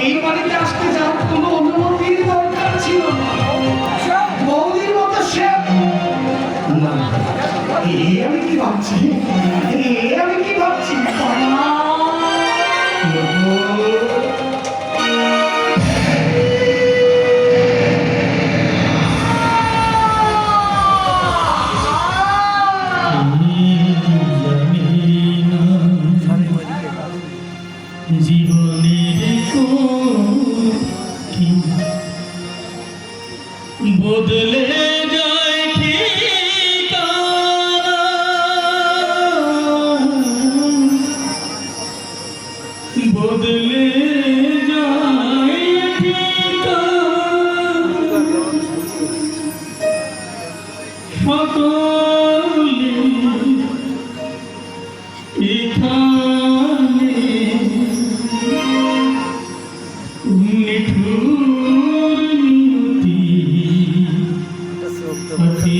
এই বাড়িতে আসতে যাওয়ার কোনো অনুমতির দরকার ছিল না। বৌদির মতো সে না। এ আমি কি ভাবছি? এ আমি কি ভাবছি? বদলে যায় বদলে যায় সকলে এখানে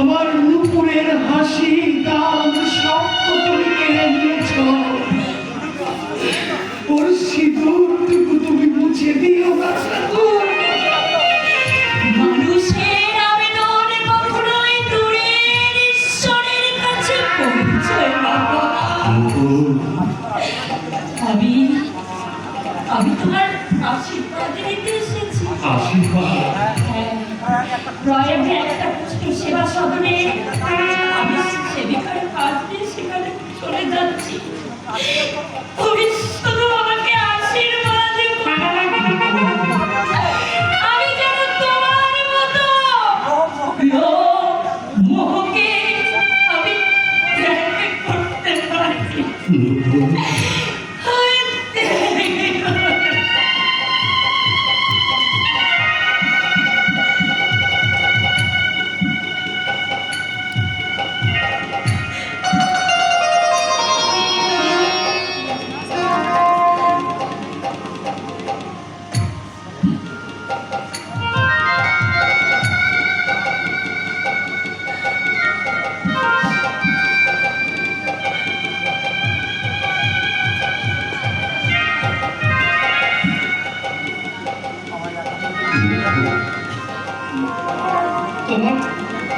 আমার নুপুরের হাসি গান সব তুমি কেড়ে নিয়েছ। ওর সিঁদুরটুকু তুমি মুছে দিও না। আমি আমি তোমার আশীর্বাদ নিতে এসেছি। আশীর্বাদ? প্রয়োগে একটা সেবা সদনে সেবিকার সেখানে চলে যাচ্ছি।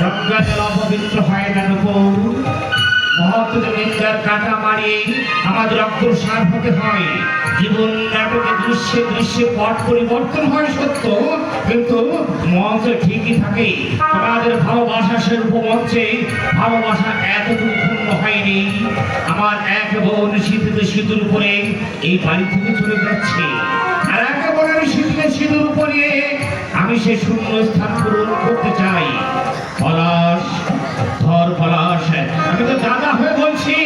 গঙ্গা জল অপবিত্র হয় না নূপুর। মহত্বের নিন্দার কাটা মারি আমাদের অগ্রসর হতে হয়। জীবন নাটকে দৃশ্যে দৃশ্যে পট পরিবর্তন হয় সত্য, কিন্তু মঞ্চ ঠিকই থাকে। তোমাদের ভালোবাসা সে উপমঞ্চে ভালোবাসা এতটুকু পূর্ণ হয়নি। আমার এক বোন শীতিতে সিঁদুর উপরে এই বাড়ি থেকে চলে যাচ্ছে। আমি সে শূন্য স্থান পূরণ করতে চাই। পলাশ, ধর পলাশ। আমি তো দাদা হয়ে বলছি।